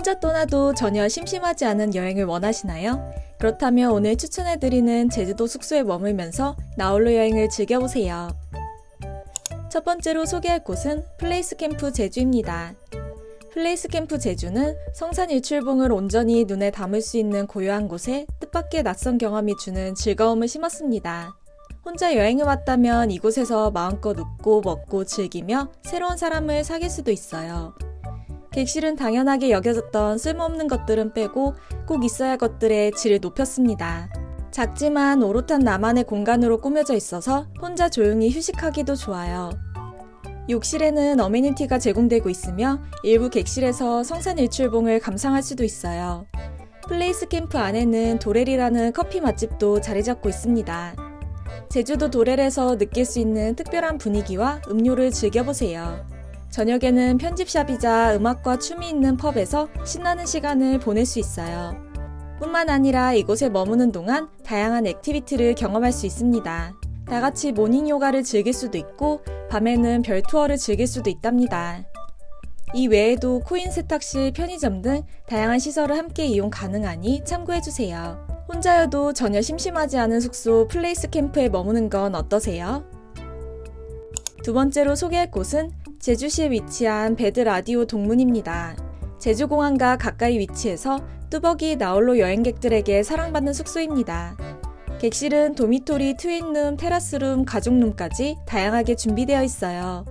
혼자 떠나도 전혀 심심하지 않은 여행을 원하시나요? 그렇다면 오늘 추천해드리는 제주도 숙소에 머물면서 나홀로 여행을 즐겨보세요. 첫 번째로 소개할 곳은 플레이스 캠프 제주입니다. 플레이스 캠프 제주는 성산 일출봉을 온전히 눈에 담을 수 있는 고요한 곳에 뜻밖의 낯선 경험이 주는 즐거움을 심었습니다. 혼자 여행을 왔다면 이곳에서 마음껏 웃고 먹고 즐기며 새로운 사람을 사귈 수도 있어요. 객실은 당연하게 여겨졌던 쓸모없는 것들은 빼고 꼭 있어야 할 것들의 질을 높였습니다. 작지만 오롯한 나만의 공간으로 꾸며져 있어서 혼자 조용히 휴식하기도 좋아요. 욕실에는 어메니티가 제공되고 있으며 일부 객실에서 성산 일출봉을 감상할 수도 있어요. 플레이스 캠프 안에는 도렐이라는 커피 맛집도 자리 잡고 있습니다. 제주도 도렐에서 느낄 수 있는 특별한 분위기와 음료를 즐겨보세요. 저녁에는 편집샵이자 음악과 춤이 있는 펍에서 신나는 시간을 보낼 수 있어요. 뿐만 아니라 이곳에 머무는 동안 다양한 액티비티를 경험할 수 있습니다. 다 같이 모닝 요가를 즐길 수도 있고 밤에는 별 투어를 즐길 수도 있답니다. 이 외에도 코인 세탁실, 편의점 등 다양한 시설을 함께 이용 가능하니 참고해주세요. 혼자여도 전혀 심심하지 않은 숙소 플레이스 캠프에 머무는 건 어떠세요? 두 번째로 소개할 곳은 제주시에 위치한 베드 라디오 동문입니다. 제주공항과 가까이 위치해서 뚜벅이 나홀로 여행객들에게 사랑받는 숙소입니다. 객실은 도미토리, 트윈룸, 테라스룸, 가족룸까지 다양하게 준비되어 있어요.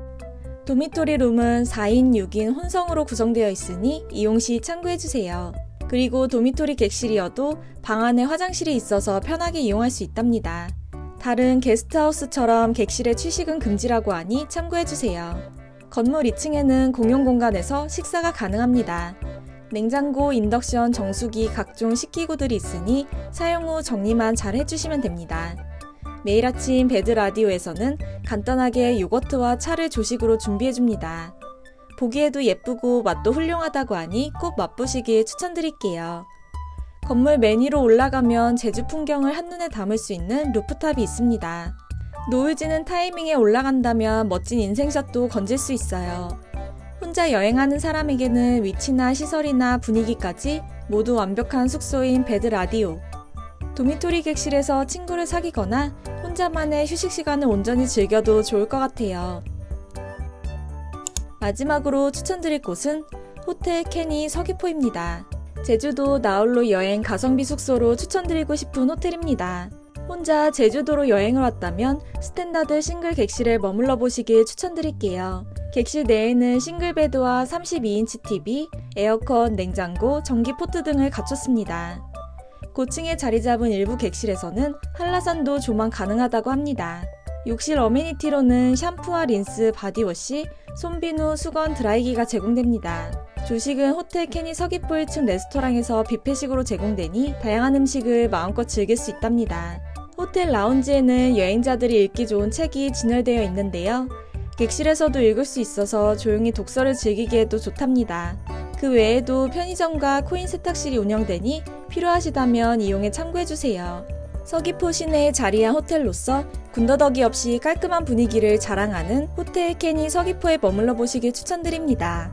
도미토리 룸은 4인, 6인 혼성으로 구성되어 있으니 이용 시 참고해주세요. 그리고 도미토리 객실이어도 방 안에 화장실이 있어서 편하게 이용할 수 있답니다. 다른 게스트하우스처럼 객실의 취식은 금지라고 하니 참고해주세요. 건물 2층에는 공용 공간에서 식사가 가능합니다. 냉장고, 인덕션, 정수기, 각종 식기구들이 있으니 사용 후 정리만 잘 해주시면 됩니다. 매일 아침 베드 라디오에서는 간단하게 요거트와 차를 조식으로 준비해줍니다. 보기에도 예쁘고 맛도 훌륭하다고 하니 꼭 맛보시길 추천드릴게요. 건물 맨 위로 올라가면 제주 풍경을 한눈에 담을 수 있는 루프탑이 있습니다. 노을 지는 타이밍에 올라간다면 멋진 인생샷도 건질 수 있어요. 혼자 여행하는 사람에게는 위치나 시설이나 분위기까지 모두 완벽한 숙소인 베드 라디오. 도미토리 객실에서 친구를 사귀거나 혼자만의 휴식 시간을 온전히 즐겨도 좋을 것 같아요. 마지막으로 추천드릴 곳은 호텔 케니 서귀포입니다. 제주도 나홀로 여행 가성비 숙소로 추천드리고 싶은 호텔입니다. 혼자 제주도로 여행을 왔다면 스탠다드 싱글 객실에 머물러 보시길 추천드릴게요. 객실 내에는 싱글 베드와 32인치 TV, 에어컨, 냉장고, 전기 포트 등을 갖췄습니다. 고층에 자리 잡은 일부 객실에서는 한라산도 조망 가능하다고 합니다. 욕실 어메니티로는 샴푸와 린스, 바디워시, 손비누, 수건, 드라이기가 제공됩니다. 조식은 호텔 캐니 서귀포 1층 레스토랑에서 뷔페식으로 제공되니 다양한 음식을 마음껏 즐길 수 있답니다. 호텔 라운지에는 여행자들이 읽기 좋은 책이 진열되어 있는데요. 객실에서도 읽을 수 있어서 조용히 독서를 즐기기에도 좋답니다. 그 외에도 편의점과 코인 세탁실이 운영되니 필요하시다면 이용에 참고해주세요. 서귀포 시내에 자리한 호텔로서 군더더기 없이 깔끔한 분위기를 자랑하는 호텔 캐니 서귀포에 머물러 보시길 추천드립니다.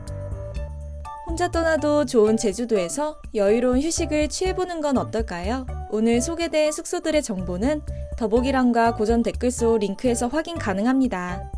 혼자 떠나도 좋은 제주도에서 여유로운 휴식을 취해보는 건 어떨까요? 오늘 소개된 숙소들의 정보는 더보기란과 고전 댓글 속 링크에서 확인 가능합니다.